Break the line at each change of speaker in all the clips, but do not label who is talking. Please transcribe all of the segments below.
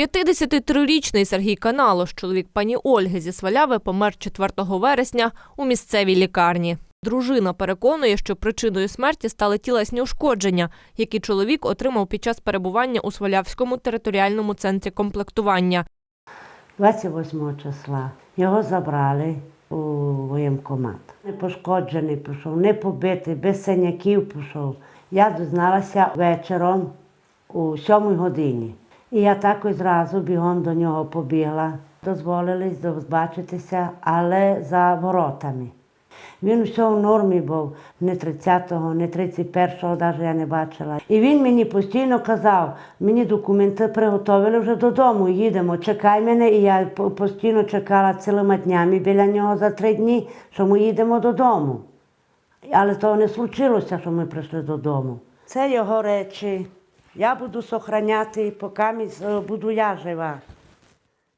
53-річний Сергій Каналош, чоловік пані Ольги зі Сваляви, помер 4 вересня у місцевій лікарні. Дружина переконує, що причиною смерті стали тілесні ушкодження, які чоловік отримав під час перебування у Свалявському територіальному центрі комплектування.
28 числа його забрали у воєнкомат. Не пошкоджений пішов, не побитий, без синяків пішов. Я дізналася вечором у сьомій годині. І я також зразу бігом до нього побігла. Дозволили побачитися, але за воротами. Він все в нормі був, не 30-го, не 31-го навіть я не бачила. І він мені постійно казав, мені документи приготовили вже додому, їдемо, чекай мене. І я постійно чекала цілими днями біля нього за три дні, що ми їдемо додому. Але того не случилося, що ми прийшли додому. Це його речі. Я буду сохраняти, поки міс- буду я жива.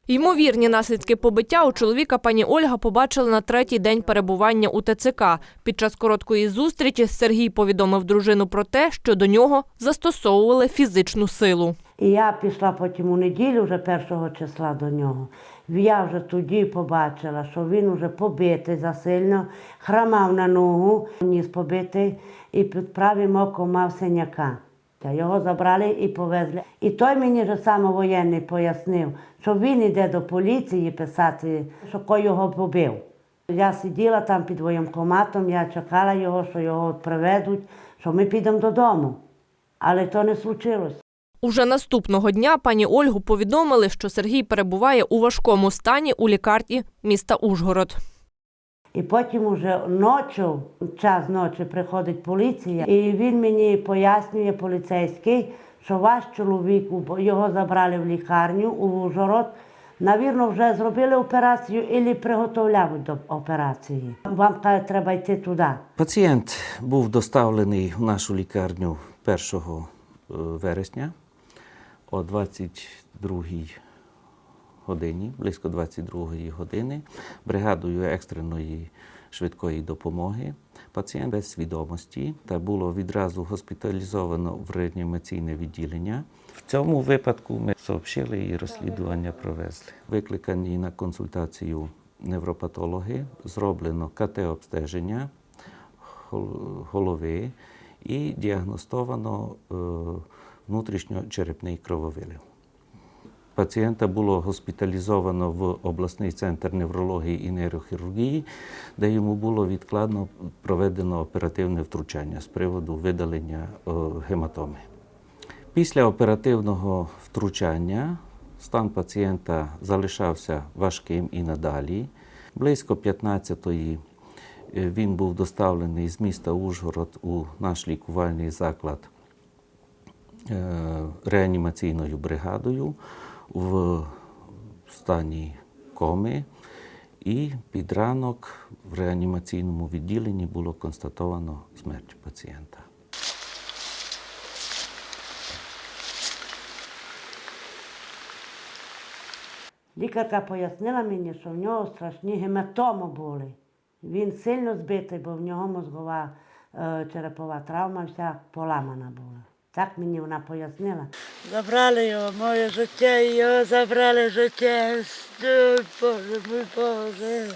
Ймовірні наслідки побиття у чоловіка пані Ольга побачила на третій день перебування у ТЦК. Під час короткої зустрічі Сергій повідомив дружину про те, що до нього застосовували фізичну силу.
І я пішла потім у неділю, вже першого числа до нього. Я вже тоді побачила, що він вже побитий засильно, храмав на ногу, ніс побитий, і під правим оком мав синяка. Та Його забрали і повезли. І той мені вже саме воєнний пояснив, що він йде до поліції писати, що кой його побив. Я сиділа там під воєнкоматом, я чекала його, що його приведуть, що ми підемо додому. Але то не случилось.
Уже наступного дня пані Ольгу повідомили, що Сергій перебуває у важкому стані у лікарні міста Ужгород.
І потім уже ночі, час ночі приходить поліція, і він мені пояснює поліцейський, що ваш чоловік, його забрали в лікарню у Ужгород, навірно, вже зробили операцію і приготовляють до операції. Вам каже, треба йти туди.
Пацієнт був доставлений в нашу лікарню 1 е, вересня о 22 годині, близько 22 години, бригадою екстреної швидкої допомоги. Пацієнт без свідомості та було відразу госпіталізовано в реанімаційне відділення. В цьому випадку ми сообщили і розслідування провезли. Викликані на консультацію невропатологи, зроблено КТ-обстеження гол- голови і діагностовано е, внутрішньочерепний крововилив. Пацієнта було госпіталізовано в обласний центр неврології і нейрохірургії, де йому було відкладно проведено оперативне втручання з приводу видалення е, гематоми. Після оперативного втручання стан пацієнта залишався важким і надалі. Близько 15-ї е, він був доставлений з міста Ужгород у наш лікувальний заклад е, реанімаційною бригадою в стані коми, і під ранок в реанімаційному відділенні було констатовано смерть пацієнта.
Лікарка пояснила мені, що в нього страшні гематоми були. Він сильно збитий, бо в нього мозгова е, черепова травма вся поламана була. Так мені вона пояснила.
Забрали його, моє життя, його забрали життя. Боже, мій Боже.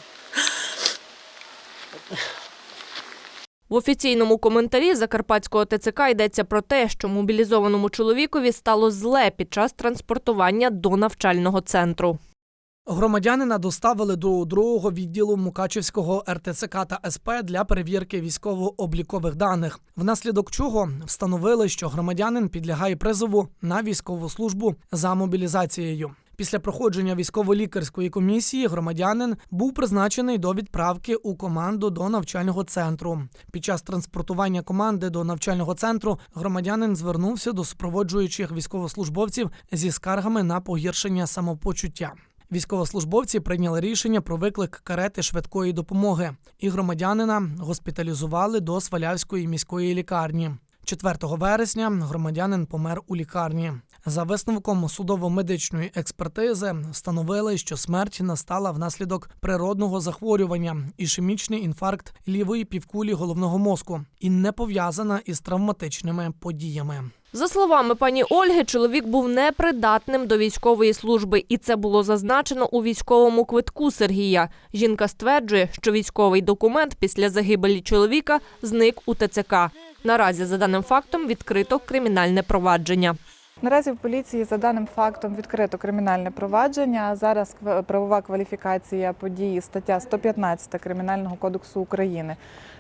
В офіційному коментарі Закарпатського ТЦК йдеться про те, що мобілізованому чоловікові стало зле під час транспортування до навчального центру.
Громадянина доставили до другого відділу Мукачівського РТЦК та СП для перевірки військово-облікових даних, внаслідок чого встановили, що громадянин підлягає призову на військову службу за мобілізацією. Після проходження військово-лікарської комісії громадянин був призначений до відправки у команду до навчального центру. Під час транспортування команди до навчального центру громадянин звернувся до супроводжуючих військовослужбовців зі скаргами на погіршення самопочуття. Військовослужбовці прийняли рішення про виклик карети швидкої допомоги, і громадянина госпіталізували до Свалявської міської лікарні. 4 вересня громадянин помер у лікарні. За висновком судово-медичної експертизи встановили, що смерть настала внаслідок природного захворювання, ішемічний інфаркт лівої півкулі головного мозку і не пов'язана із травматичними подіями.
За словами пані Ольги, чоловік був непридатним до військової служби, і це було зазначено у військовому квитку Сергія. Жінка стверджує, що військовий документ після загибелі чоловіка зник у ТЦК. Наразі за даним фактом відкрито кримінальне провадження.
Наразі в поліції за даним фактом відкрито кримінальне провадження. Зараз правова кваліфікація події стаття 115 Кримінального кодексу України.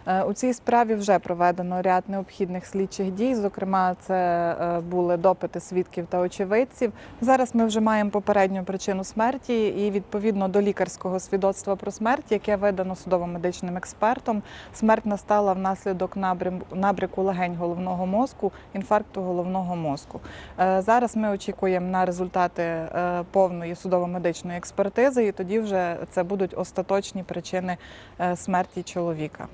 Е, У цій справі вже проведено ряд необхідних слідчих дій. Зокрема, це е, були допити свідків та очевидців. Зараз ми вже маємо попередню причину смерті, і відповідно до лікарського свідоцтва про смерть, яке видано судово-медичним експертом, смерть настала внаслідок набряку легень головного мозку, інфаркту головного мозку. Е, Зараз ми очікуємо на результати е, повної судово-медичної експертизи, і тоді вже це будуть остаточні причини е, смерті чоловіка.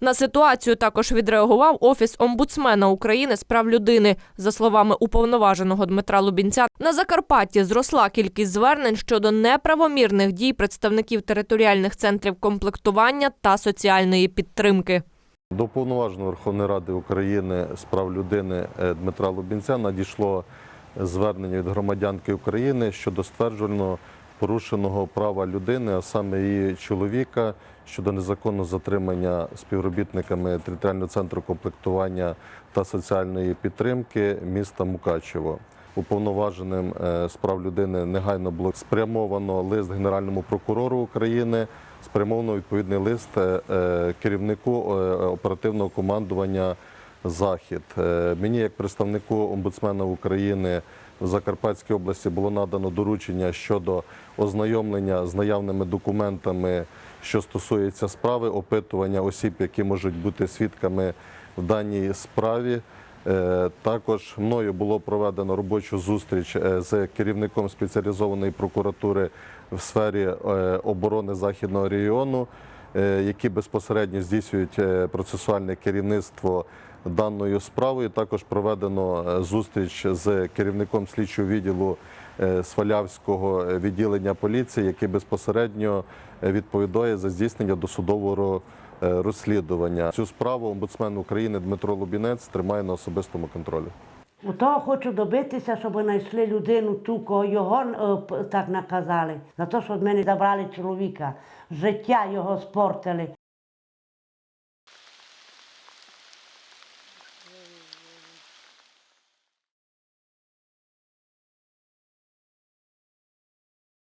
На ситуацію також відреагував Офіс омбудсмена України з прав людини. За словами уповноваженого Дмитра Лубінця, на Закарпатті зросла кількість звернень щодо неправомірних дій представників територіальних центрів комплектування та соціальної підтримки.
До повноваженого Верховної Ради України з прав людини е, Дмитра Лубінця надійшло звернення від громадянки України щодо ствердженого порушеного права людини, а саме її чоловіка, щодо незаконного затримання співробітниками територіального центру комплектування та соціальної підтримки міста Мукачево. Уповноваженим е, з прав людини негайно було спрямовано лист Генеральному прокурору України спрямовано відповідний лист е, е, керівнику е, оперативного командування Захід. Е, Мені, як представнику омбудсмена України в Закарпатській області, було надано доручення щодо ознайомлення з наявними документами, що стосується справи, опитування осіб, які можуть бути свідками в даній справі. Е, Також мною було проведено робочу зустріч е, з керівником спеціалізованої прокуратури в сфері е, оборони західного регіону, які безпосередньо здійснюють процесуальне керівництво даною справою. Також проведено зустріч з керівником слідчого відділу Свалявського відділення поліції, який безпосередньо відповідає за здійснення досудового розслідування. Цю справу омбудсмен України Дмитро Лубінець тримає на особистому контролі.
У того хочу добитися, щоб знайшли людину ту, кого його е, так наказали. За те, що від мене забрали чоловіка. Життя його спортили.